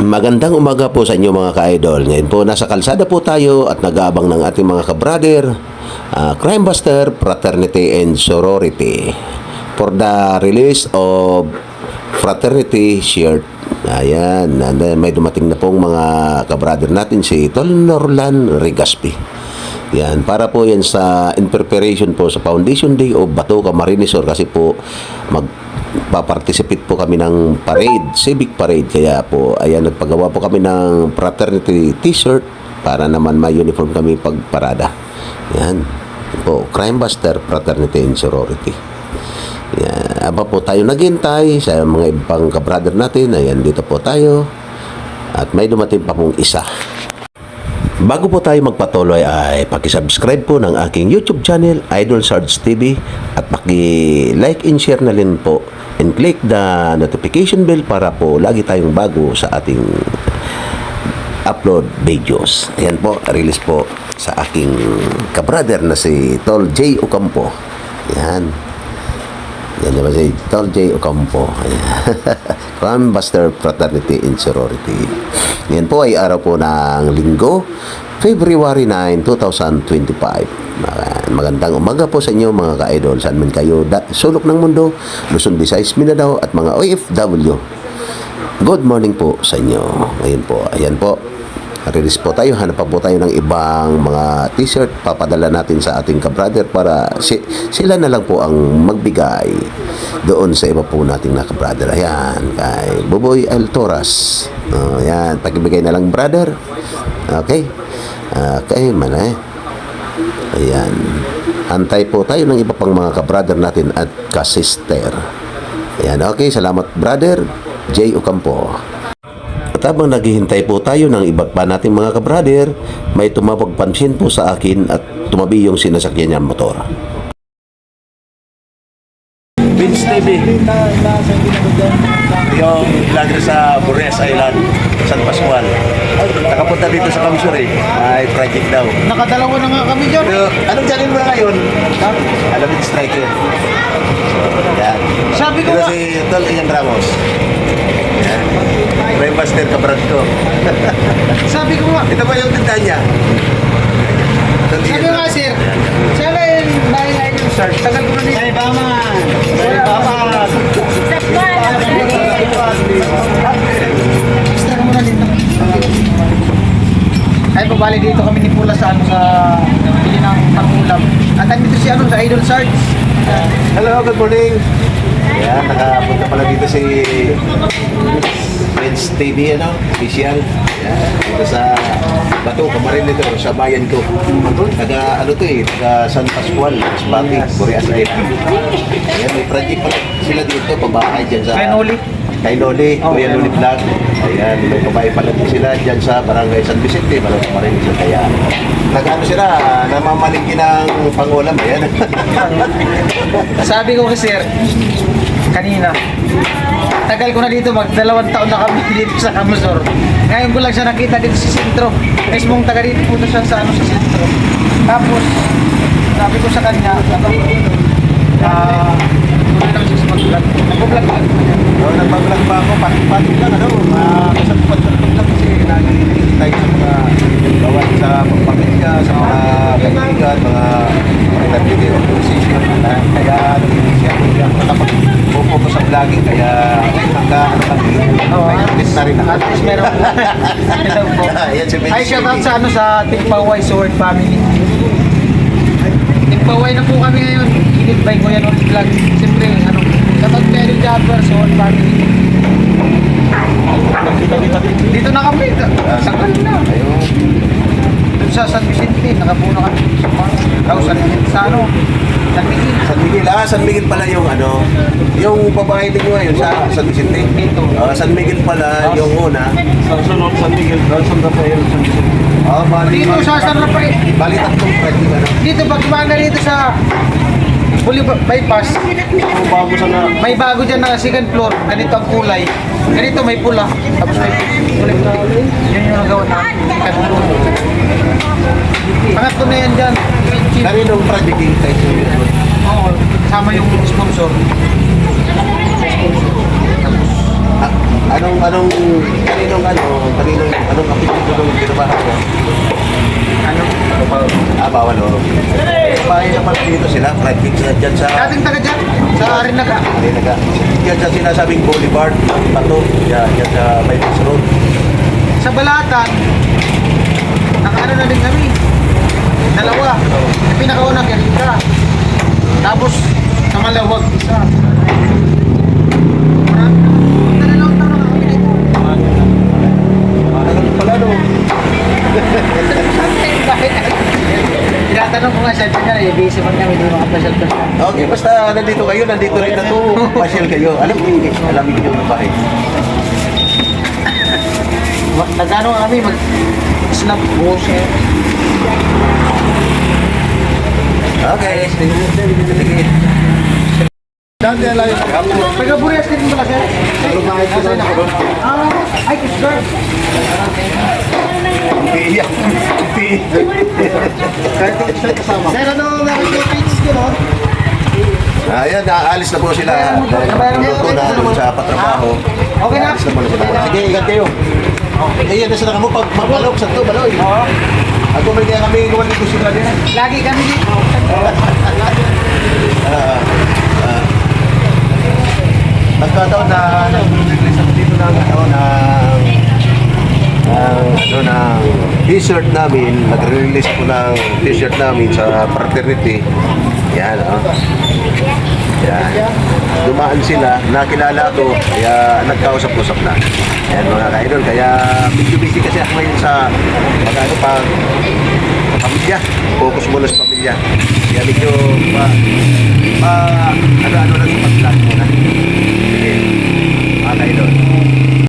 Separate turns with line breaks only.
Magandang umaga po sa inyo mga ka-idol. Ngayon po nasa kalsada po tayo at nag-aabang ng ating mga ka-brother, ah, Crime Buster, Fraternity and Sorority for the release of Fraternity shirt. Ayan, may dumating na pong mga ka-brother natin si Tol Norlan Rigaspi. Yan, para po yan sa in preparation po sa Foundation Day of Batuca Marinesor kasi po magpa-participate po kami ng parade, civic parade. Kaya po, ayan, nagpagawa po kami ng fraternity t-shirt para naman may uniform kami pagparada. Yan. Po, Crime Buster, Fraternity and Sorority. Yan. Aba po tayo naghintay sa mga ibang kabrother natin. Ayan, dito po tayo. At may dumating pa pong isa. Bago po tayo magpatuloy ay paki-subscribe po ng aking YouTube channel Idol Sarge TV at paki-like and share na rin po and click the notification bell para po lagi tayong bago sa ating upload videos. Ayan po, release po sa aking kabrother na si Tol J. Ocampo. Yan. Yan naman si Tol J. Ocampo. Ayan. Crime Buster Fraternity and Sorority. Yan po ay araw po ng linggo, February 9, 2025. Mga- Magandang umaga po sa inyo mga ka-idol. Saan man kayo da- sulok ng mundo, Luzon, Visayas, Mindanao at mga OFW. Good morning po sa inyo. Ngayon po, ayan po. Release po tayo, hanap pa po tayo ng ibang mga t-shirt, papadala natin sa ating kabrother para si, sila na lang po ang magbigay doon sa iba po nating na kabrother. Ayan, kay Buboy Altoras. Oh, ayan, pakibigay na lang brother. Okay? Okay, man eh. Ayan. Antay po tayo ng iba pang mga kabrother natin at kasister. Ayan, okay. Salamat, brother. J. Ocampo. At habang naghihintay po tayo ng iba pa nating mga kabrother, may tumawag pansin po sa akin at tumabi yung sinasakyan niyang motor.
Vince TV. Yung vlogger sa Borges Island, San Pascual. Nakapunta dito sa Kamsuri. May project daw.
Nakadalawa na nga kami dyan.
Pero anong channel mo na ngayon? Alam mo, striker. Yan.
Sabi ko
Ito
nga-
si Tol Ian Ramos. Master kabrad ko.
Sabi ko nga,
Ito ba yung tinta niya?
Sabi ko nga sir, sana yung bahay na yung sir, tagal ko na dito. Ay, bama. Ay, bama. Dito. Ay, pabali dito kami ni Pula sa ano sa bili ng pangulam. At andito si ano sa Idol Sarge.
Hello, good morning. Yan, nakapunta pala dito si Friends TV, ano, official. Yan, dito sa Bato, Kamarin nito, sa bayan ko. Taga, ano to eh, taga San Pascual, Masbati, Boreas Island. Yan, may project pala sila dito, pabahay dyan sa...
Kay Noli.
Kay Noli,
Oh.
Kuya Noli Vlog. Ayan, may pabahay pala din sila dyan sa Barangay San Vicente, Bato, Kamarin nito. Kaya, nag-ano sila, namamalingki ng pangulam, ayan.
Sabi ko kasi sir, kanina, tagal ko na dito, magdalawang taon na kami dito sa Kamusor. Ngayon ko lang siya nakita dito sa sentro. Mismong taga dito punta siya sa ano sa sentro. Tapos, sabi ko sa kanya, ah, siya. Nag-vlog lang.
So, nagbablog pa ako, pati-pati lang, ano, kasagpat-sagpat lang kasi nagiginig tayo sa mga gawa sa pamilya, sa mga kaibigan, mga activity organization. Uh, kaya nag-inisya ako diyan. Nakapag-pupo ko sa vlogging, kaya hangga ano lang, ulit na rin ako.
At least meron. Hello po.
Yan si Vince
Ay, shout out sa ano sa Tigpaway Sword Family. Tigpaway na po kami ngayon. Init-by ko yan on vlog. Siyempre, ano, shout out Edwin Jabber, Sword Family. Dito na kami. Sakal na.
Ayun.
Sa San Vicente, nakapuno kami sa mga tao sa, sa ano, San Miguel.
San Miguel, ah, San Miguel pala yung ano, yung babae din mo ngayon sa San Vicente.
Dito.
Ah, San Miguel pala yung una.
Sa sunod San Miguel, San Rafael, San Vicente.
Ah, bali,
Dito sa San Rafael.
bali tatlong project, ano.
Dito, pag kumanga dito sa Puli bypass,
Kung bago sa na,
May bago dyan na second floor, ganito ang kulay. Ganito may pula. Tapos may kulay Yun yung nagawa na. Pangatlo na yan dyan.
Kaninong project yung tayo yun?
Oo, kasama yung sponsor.
Ah, anong, anong,
kaninong ano, kaninong, anong kapitid nung kinabahan ko?
Ano?
Ano pa? Ah, bawal o. Pahay naman dito sila, fried chicken sila dyan sa...
Dating taga dyan, sa Arinaga.
Hindi naga. Dyan sa sinasabing Boulevard, Pato, yan, dyan sa Bypass Road.
Sa Balatan, nakaano na din kami. Dalawa. Yung pinakauna, Kerika. Tapos, sa Malawag, isa.
Ano?
Tinatanong ko nga siya, niya, eh, busy man kami, hindi makapasyal ka.
Okay, basta nandito kayo, nandito rin na to. Pasyal kayo. Alam mo, alam mo yung bahay.
Nagano kami, mag snap buhos eh.
Okay. Sige. Lang yung
Taga Burias din ba kasi?
Lumayan ko na.
Ah, ay, sir.
Iiyak. Kahit ito sila kasama.
Sir, ano nakikita page ko, no?
Ayan, naalis na po sila. Luto na doon sa patrabaho.
Okay na.
Sila. Sige, ingat kayo. Ayan, na kamo pag magbalok sa to, baloy. Oo. Ako may kaya kami gawan dito sila din.
Lagi kami dito.
Ah, ah. Nagkataon na nag-release ako dito ng ano na ng ano ng t-shirt namin, nag-release ko ng t-shirt namin sa fraternity. Yan, oh. Yan. Dumaan sila, nakilala ko, kaya nagkausap-usap na. Yan mga ka-idol, kaya medyo busy kasi ako ngayon sa ano pa, pamilya. Focus muna sa pamilya. Kaya medyo pa, pa ano-ano lang sa pag-vlog muna. Sige, mga ka-idol.